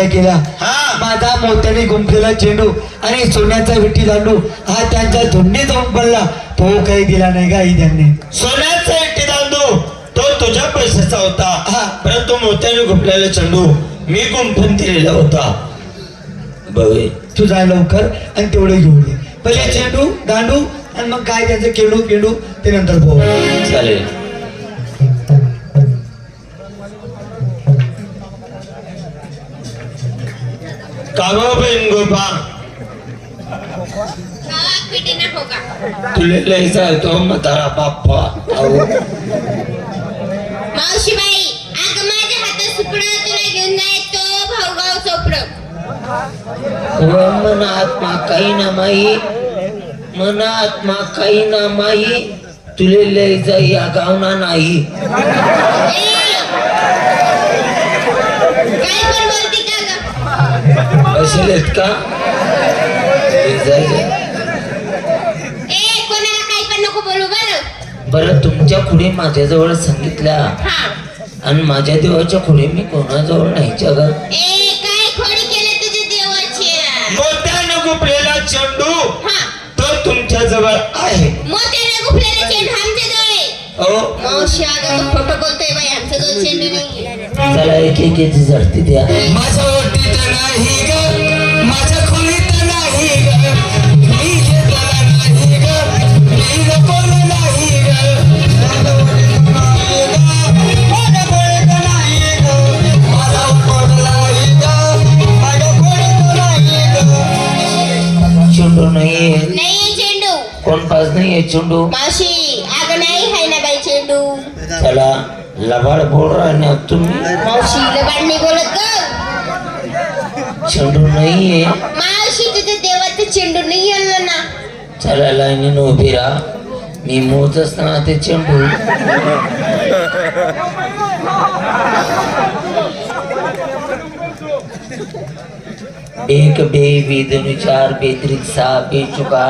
केला हा. माझा मोत्याने गुंफलेला चेंडू आणि सोन्याचा विठी दांडू. हा त्यांच्या धुंडीत जाऊन पडला. तो काही दिला नाही का आई त्यांनी. सोन्याचा एकटी दांडू. तो तुझ्या पैशाचा होता. हा. परंतु मोत्याने गुंपलेला चेंडू मी गुंफून दिलेला होता. बघे. तू जाय लवकर आणि तेवढे घेऊन ये. पहिले चेंडू दांडू आणि मग काय त्याचं केडू केडू ते नंतर चालेल. कागो बहीण गोपा तुले लय जायतो म्हातारा बाप्पा. मावशीबाई अग माझ्या हातात सुपडा तुला घेऊन जाय तो भाऊगाव चोपड. व मन आत्मा काही ना माई. मन आत्मा काही ना माई. तुले लय जाई या गावना नाही. काय पण बोलती का? बरं. बरं तुमच्या खुडे माझ्याजवळ सांगितल्या? हा. आणि माझ्या देवाच्या खुडे मी कोणाजवळ नाहीच्या ग ए काय खोडी केलं तुझ्या देवाची? मोत्याने गुंपलेला चेंडू हा. तो तुमच्या जवळ आहे. नाही चला एक एक झडती द्या. नाही नाहीये. नाही चेंडू. कोण पास नाहीये चेंडू? मावशी अगं नाही ना बाई चेंडू. त्याला लबाड बोल राहण्या तुम्ही. मावशी लबाडणी बोलत ग. चेंडू नाहीये. मावशी तुझ्या देवाचं चेंडू नाही आणलं ना. चला लाईनीनं उभी राहा. मी मोजच ना ते चेंडू. एक बे बे दोन चार बे त्रिक सहा बे चुका